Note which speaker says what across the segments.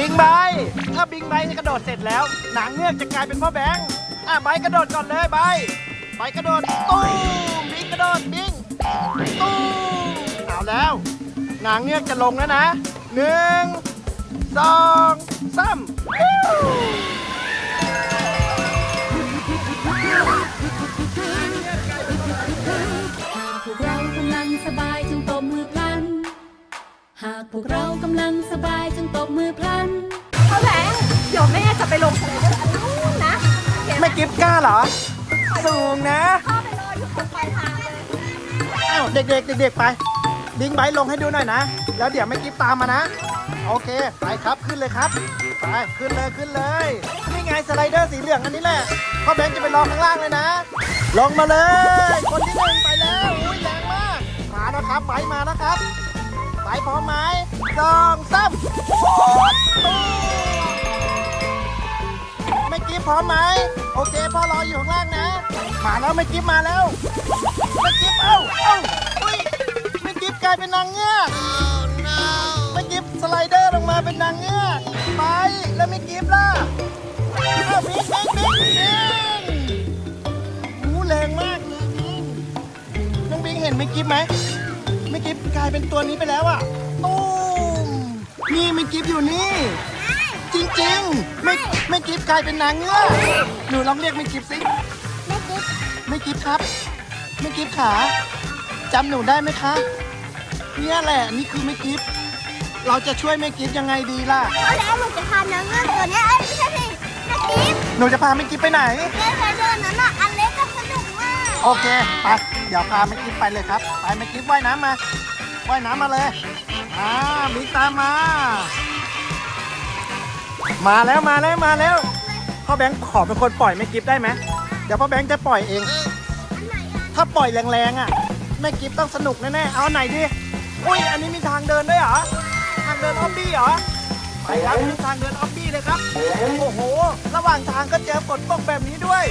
Speaker 1: บิงไบค์ถ้าบิงไบค์กระโดดเสร็จแล้ว หนังเงือกจะกลายเป็นพ่อแบงค์อะไบค์กระโดดก่อนเลยไบค์ไบค์กระโดดตู้มบิงกระโดดบิงตู้มเอาแล้ว หนังเงือกจะลงแล้วนะหนึ่งสองสาม
Speaker 2: กิ
Speaker 1: ฟกล้าเหรอ สูงนะ
Speaker 3: พ่อไปรออยู่ตรงปลายทางเลย
Speaker 1: อ้าวเด็กๆเด็กๆไป บิงไบค์ลงให้ดูหน่อยนะ แล้วเดี๋ยวไม่กิฟตามมานะ โอเค ไปครับขึ้นเลยครับ ไปขึ้นเลยขึ้นเลย นี่ไงสไลเดอร์สีเหลืองอันนี้แหละ พ่อแบงค์จะไปรอข้างล่างเลยนะ ลงมาเลย คนที่หนึ่งไปแล้วอุ้ยแรงมาก มาแล้วครับไบมาแล้วครับไบค์พร้อมไหมสองสามตู้ไม่กิฟพร้อมไหม โอเคพ่อรออยู่ข้างล่างนะมาแล้วไม่กิฟมาแล้วไม่กิฟเอ้าเอ้าอุ้ยไม่กิฟกลายเป็นนางเงือกไม่กิฟสไลเดอร์ลงมาเป็นนางเงือกไปแล้วไม่กิฟล่ะเอ้าบิงบิงบิงบิงหูแรงมากเลยบิงน้องบิงเห็นไม่กิฟไหมไม่กิฟกลายเป็นตัวนี้ไปแล้วอะตูมนี่ไม่กิฟอยู่นี่ จริงๆ ไม่ไม่กิฟกลายเป็นนางเงือกหนูลองเรียกไม่กิฟสิไม่กิฟครับ ไม่กิฟขาจำหนูได้ไหมคะเนี่ยแหละนี่คือไม่กิฟเราจะช่วยไม่กิฟยังไงดีล่ะ
Speaker 4: แล้วหนูจะพาน้องเงือกตัวเนี้ยเอ้ยไม่ใช่สินักกีฬ
Speaker 1: หนูจะพาไม่กิฟไปไหน
Speaker 4: เล่นเดินนั้นอะอันเล็กก็สนุกมาก
Speaker 1: โอเคไปเดี๋ยวพาไม่กิฟไปเลยครับไปไม่กิฟว่ายน้ำมาว่ายน้ำมาเลยอ่าบิ๊กตามมา มาแล้วมาแล้วมาแล้วพ่อแบงค์ขอเป็นคนปล่อยไม่กิฟได้ไหมเดี๋ยวพ่อแบงค์จะปล่อยเอง ถ้าปล่อยแรงๆอะแม่กิฟต้องสนุกแน่ๆเอาอันไหนดีอุ้ยอันนี้มีทางเดินด้วยเหรอทางเดินออฟบี้เหรอไปครับมีทางเดินออฟบี้เลยครับโอ้โห ระหว่างทางก็เจอฝนตกแบบนี้ด้วย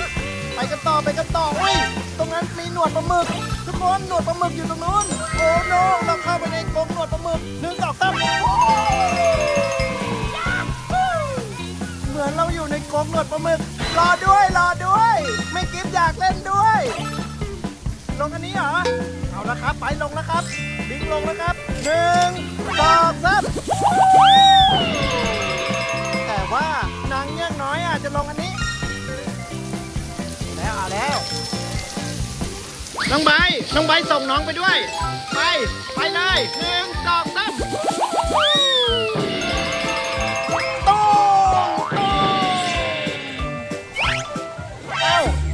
Speaker 1: ไปกันต่อไปกันต่ออุ้ยตรงนั้นมีหนวดปลาหมึกทุกคนหนวดปลาหมึกอยู่ตรงนู้นโอ้โนเราเข้าไปในกรงหนวดปลาหมึกหนึ่งสองสาม กงหนวดปลาหมึก รอด้วยรอด้วย ไม่กิฟอยากเล่นด้วย ลงอันนี้เหรอ เอาละครับ ไปลงแล้วครับบิงลงแล้วครับหนึ่งสองสามแต่ว่านางเงือกน้อยอาจจะลงอันนี้ แล้วเอาแล้ว น้องใบน้องใบส่งน้องไปด้วย ไป ไปเลยหนึ่งสองสาม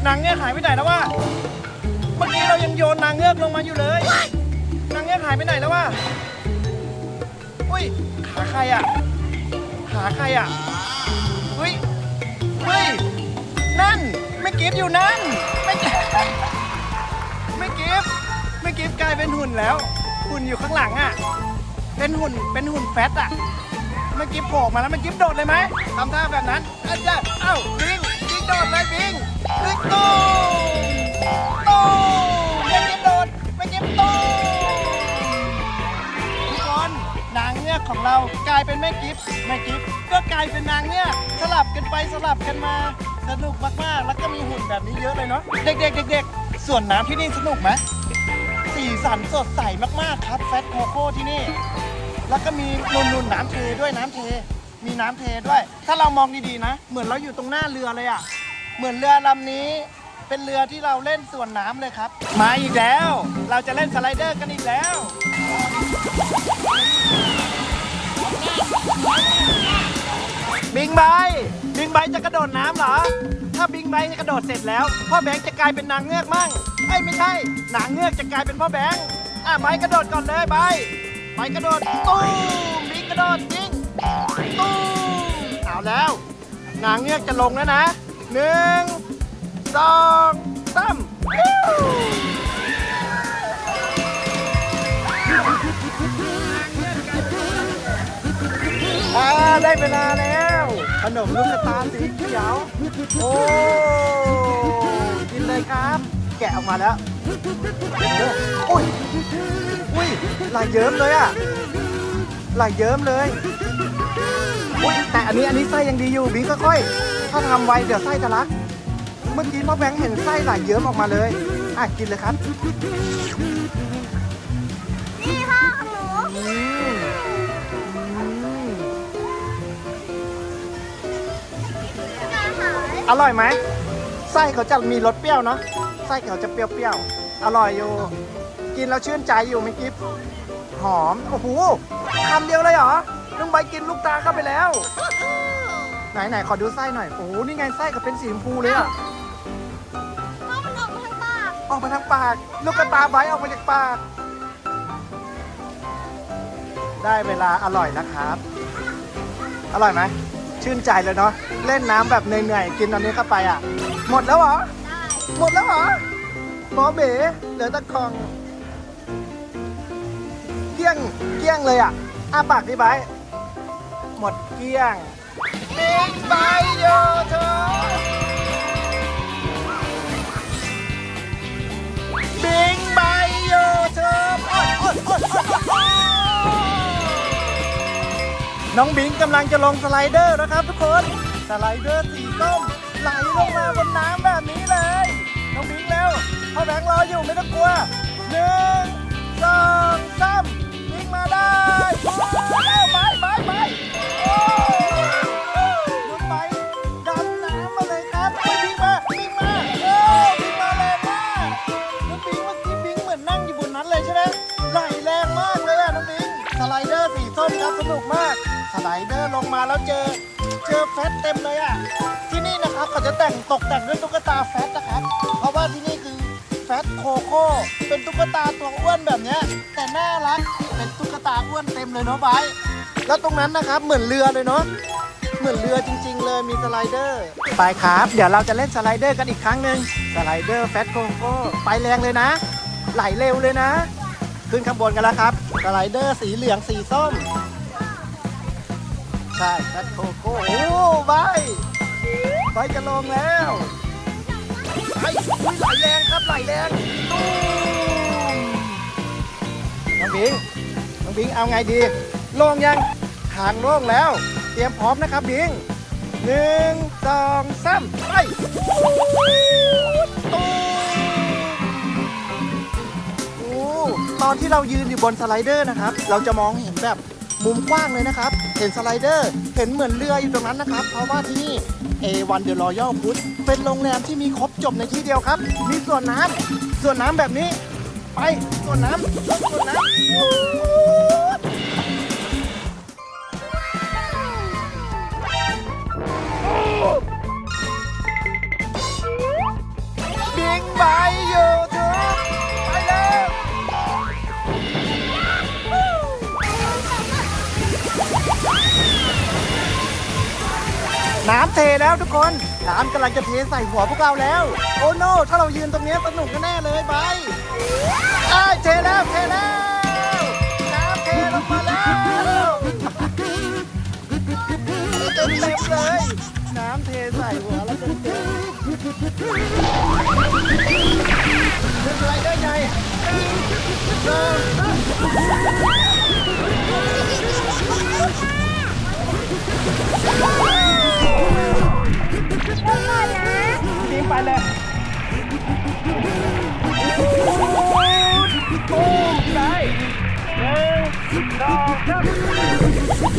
Speaker 1: นางเงือกหายไปไหนแล้ววะเมื่อกี้เรายังโยนนางเงือกลงมาอยู่เลย นางเงือกหายไปไหนแล้ววะอุ้ยขาใครอะขาใครอะอุ้ยเฮ้ยนั่นไม่กิฟอยู่นั่นไม่กิฟไม่กิฟไม่กิฟกลายเป็นหุ่นแล้ว หุ่นอยู่ข้างหลังอะเป็นหุ่นเป็นหุ่นแฟตอะไม่กิฟโผล่มาแล้วไม่กิฟโดดเลยไหมทำท่าแบบนั้นอาจจะเอ้าบิงบิง โดดเลยบิงบิงตูมตูมไม่กิฟโดดไม่กิฟตูมทุกคนนางเงือกของเรากลายเป็นแม่กิฟแม่กิฟก็กลายเป็นนางเงือกสลับกันไปสลับกันมา สนุกมากๆ แล้วก็มีหุ่นแบบนี้เยอะเลยเนาะเด็กๆเด็กๆส่วนน้ำที่นี่สนุกไหมสีสันสดใสมากๆครับแฟตโคโค่ที่นี่ แล้วก็มีนุ่นๆน้ำเทด้วยน้ำเท มีน้ำเทด้วย ถ้าเรามองดีๆนะ เหมือนเราอยู่ตรงหน้าเรือเลยอะ่ะ เหมือนเรือลำนี้เป็นเรือที่เราเล่นส่วนน้ำเลยครับ มาอีกแล้ว เราจะเล่นสไลเดอร์กันอีกแล้ว บิงไบค์บิงไบค์จะกระโดดน้ำเหรอ ถ้าบิงไบค์จะกระโดดเสร็จแล้ว พ่อแบงค์จะกลายเป็นนางเงือกมั่งเอ้ยไม่ใช่ นางเงือกจะกลายเป็นพ่อแบงค์อะไบค์กระโดดก่อนเลยไบค์ไบค์กระโดด ตู้มบิงกระโดดบิง เอาแล้วนางเงือกจะลงแล้วนะหนึ่งสองสามวอ่าได้เวลาแล้ว ขนมลูกตาลสีเขียว โอ้กินเลยครับ แกะออกมาแล้วโอ้ย อุ้ยไหลเยิ้มเลยอะ ไหลเยิ้มเลยอุ้ยอันนี้อันนี้ไส้ยังดีอยู่บิงค่อยๆถ้าทำไวเดี๋ยวไส้จะลัก เมื่อกี้พ่อแบงค์เห็นไส้ไหลเยิ้มออกมาเลยอะกินเลยครับ
Speaker 4: นี่พ่อของหนู
Speaker 1: อืมอืม
Speaker 4: อาหาร
Speaker 1: อร่อยไหมไส้เขาจะมีรสเปรี้ยวเนาะไส้เขาจะเปรี้ยวๆอร่อยอยู่ กินแล้วชื่นใจอยู่ไหม่กิฟหอมโอ้โห คำเดียวเลยเหรอลุงใบกินลูกตาเข้าไปแล้ว ไหนไหนขอดูไส้หน่อย โอ้โห นี่ไงไส้เขาเป็นสีชมพูเลยอะ
Speaker 4: พ่อมันออกมาทางปาก
Speaker 1: ออกมาทางปาก ลูกกระตาใบออกมาจากปาก ได้เวลาอร่อยแล้วครับ อร่อยไหม ชื่นใจเลยเนาะ เล่นน้ำแบบเหนื่อยๆ กินตอนนี้เข้าไปอะ หมดแล้วเหรอ
Speaker 4: ได้
Speaker 1: หมดแล้วเหรอหมอเบ๋เหลือตะกอง เกลี้ยง เกลี้ยงเลยอะ อ้าปากดิไบร์ทหมดเกลี้ยงบิ๊กไบโยเธอบิ๊กไบโยเธอน้องบิงกำลังจะลงสไลเดอร์นะครับทุกคน สไลเดอร์สีส้มไหลลงมาบนน้ำแบบนี้เลย น้องบิงเร็วพ่อแบงค์รออยู่ไม่ต้องกลัวหนึ่ง นุกมาก สไลเดอร์ลงมาแล้วเจอ เจอแฟตเต็มเลยอะ ที่นี่นะครับเขาจะแต่งตกแต่งด้วยตุ๊กตาแฟตนะครับ เพราะว่าที่นี่คือแฟตโคโค่เป็นตุ๊กตาตัวอ้วนแบบเนี้ยแต่น่ารักเป็นตุ๊กตาอ้วนเต็มเลยเนาะไบแล้วตรงนั้นนะครับเหมือนเรือเลยเนาะเหมือนเรือจริง ๆ เลยมีสไลเดอร์ไปครับ เดี๋ยวเราจะเล่นสไลเดอร์กันอีกครั้งหนึ่งสไลเดอร์แฟตโคโค่ไปแรงเลยนะ ไหลเร็วเลยนะ ขึ้นข้างบนกันแล้วครับสไลเดอร์สีเหลืองสีส้ม ใช่แฟตโคโค่โอ้ใบใบจะลงแล้วไอ้อุ้ยไหลแรงครับไหลแรงตูมน้องบิงน้องบิงเอาไงดีลงยังทางโล่งแล้ว เตรียมพร้อมนะครับบิงหนึ่งสองสามไปตูมโอ้ตอนที่เรายืนอยู่บนสไลเดอร์นะครับ เราจะมองเห็นแบบ มุมกว้างเลยนะครับ เห็นสไลเดอร์ เห็นเหมือนเรืออยู่ตรงนั้นนะครับ เพราะว่าที่นี่ A1 The Royal Food เป็นโรงแรมที่มีครบจบในที่เดียวครับ มีส่วนน้ำส่วนน้ำแบบนี้ ไปส่วนน้ำส่วนน้ำ น้ำเทแล้วทุกคน น้ำกำลังจะเทใส่หัวพวกเราแล้ว โอ้โนถ้าเรายืนตรงนี้สนุกแน่เลยไปอ้เทแล้วเทแล้ว น้ำเทลงมาแล้วเต็มเต็มเลย น้ำเทใส่หัวเราเต็มเต็ม ตูมไปหนึ่งสองสาม